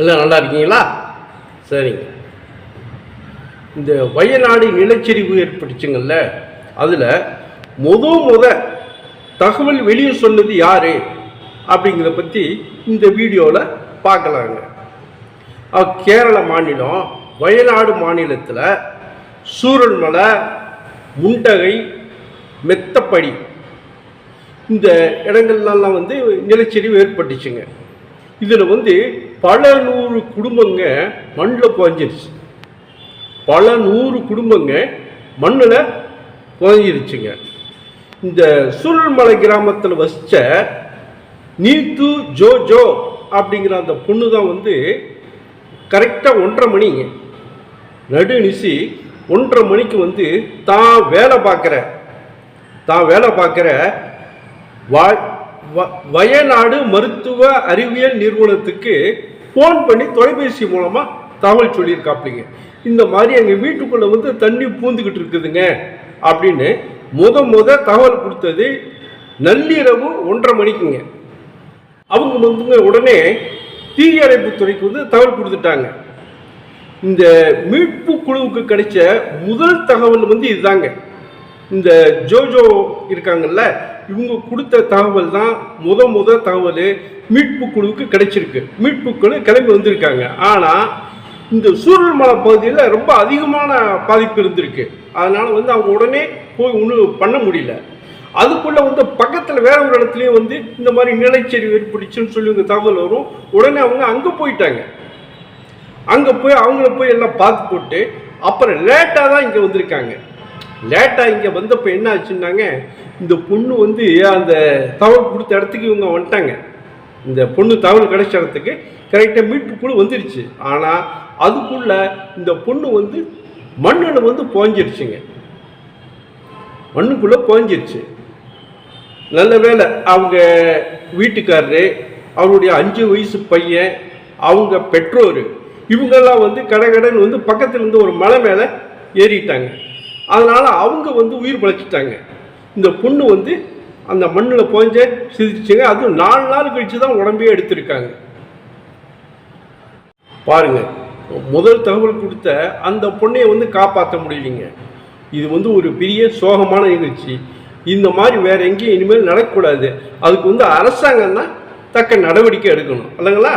எல்லாம் நல்லா இருக்கீங்களா? சரிங்க. இந்த வயநாடு நிலச்சரிவு ஏற்பட்டுச்சுங்கல்ல அதில் முத முத தகவல் வெளியே சொன்னது யார்? அப்படிங்கிறத பற்றி இந்த வீடியோவில் பார்க்கலாங்க கேரள மாநிலம் வயநாடு மாநிலத்தில் சூரன்மலை முண்டகை மெத்தப்படி இந்த இடங்கள்லாம் வந்து நிலச்சரிவு ஏற்பட்டுச்சுங்க. இதில் வந்து பல நூறு குடும்பங்க மண்ணில் புதஞ்சிருச்சு. பல நூறு குடும்பங்க மண்ணில் புதஞ்சிருச்சுங்க. இந்த சூழல்மலை கிராமத்தில் வசித்த நீத்து ஜோ ஜோ அப்படிங்கிற அந்த பொண்ணு தான் வந்து கரெக்டாக ஒன்றரை மணிங்க. நடுநிசி ஒன்றரை மணிக்கு வந்து தான் வேலை பார்க்குற தான் வேலை பார்க்குற வ- வ- வயநாடு மருத்துவ அறிவியல் நிறுவனத்துக்கு ஃபோன் பண்ணி தொலைபேசி மூலமாக தகவல் சொல்லியிருக்காப்பிங்க இந்த மாதிரி எங்கள் வீட்டுக்குள்ளே வந்து தண்ணி பூந்துக்கிட்டு இருக்குதுங்க அப்படின்னு முத முத தகவல் கொடுத்தது நள்ளிரவு ஒன்றரை மணிக்குங்க. அவங்க வந்துங்க உடனே தீயணைப்பு துறைக்கு வந்து தகவல் கொடுத்துட்டாங்க. இந்த மீட்பு குழுவுக்கு கிடைச்ச முதல் தகவல் வந்து இதுதாங்க. இந்த ஜோஜோ இருக்காங்கல்ல இவங்க கொடுத்த தகவல் தான் முத முத தகவல் மீட்பு குழுவுக்கு கிடைச்சிருக்கு. மீட்பு குழு கிளம்பி வந்திருக்காங்க. ஆனால் இந்த சூழல்மலை பகுதியில் ரொம்ப அதிகமான பாதிப்பு இருந்திருக்கு. அதனால் வந்து அவங்க உடனே போய் ஒன்றும் பண்ண முடியல. அதுக்குள்ளே வந்து பக்கத்தில் வேற ஒரு இடத்துலையும் வந்து இந்த மாதிரி நிலச்சரிவு ஏற்பட்டுச்சுன்னு சொல்லி இந்த தகவல் வரும். உடனே அவங்க அங்கே போயிட்டாங்க. அங்கே போய் அவங்கள போய் எல்லாம் பார்த்து போட்டு அப்புறம் லேட்டாக தான் இங்கே வந்திருக்காங்க. லேட்டாக இங்கே வந்தப்போ என்ன ஆச்சுன்னாங்க இந்த பொண்ணு வந்து அந்த தகவல் கொடுத்த இடத்துக்கு இவங்க வந்துட்டாங்க. இந்த பொண்ணு தகவல் கிடைச்ச இடத்துக்கு கரெக்டாக மீட்பு குழு வந்துருச்சு. ஆனால் அதுக்குள்ள இந்த பொண்ணு வந்து மண்ணில் வந்து புகஞ்சிருச்சுங்க. மண்ணுக்குள்ளே புகஞ்சிருச்சு. நல்ல வேளை அவங்க வீட்டுக்காரரு அவருடைய அஞ்சு வயசு பையன் அவங்க பெற்றோர் இவங்கெல்லாம் வந்து கடகடன்னு வந்து பக்கத்துலேருந்து ஒரு மலை மேலே ஏறிட்டாங்க. அதனால் அவங்க வந்து உயிர் பிழைச்சிட்டாங்க. இந்த பொண்ணு வந்து அந்த மண்ணில் போஞ்ச சிதிச்சுங்க அதுவும் நாலு நாள் கழிச்சு தான் உடம்பே எடுத்திருக்காங்க. பாருங்க முதல் தகவல் கொடுத்த அந்த பொண்ணையை வந்து காப்பாற்ற முடியலைங்க. இது வந்து ஒரு பெரிய சோகமான நிகழ்ச்சி. இந்த மாதிரி வேற எங்கேயும் இனிமேல் நடக்கக்கூடாது. அதுக்கு வந்து அரசாங்கம் தான் தக்க நடவடிக்கை எடுக்கணும். இல்லைங்களா?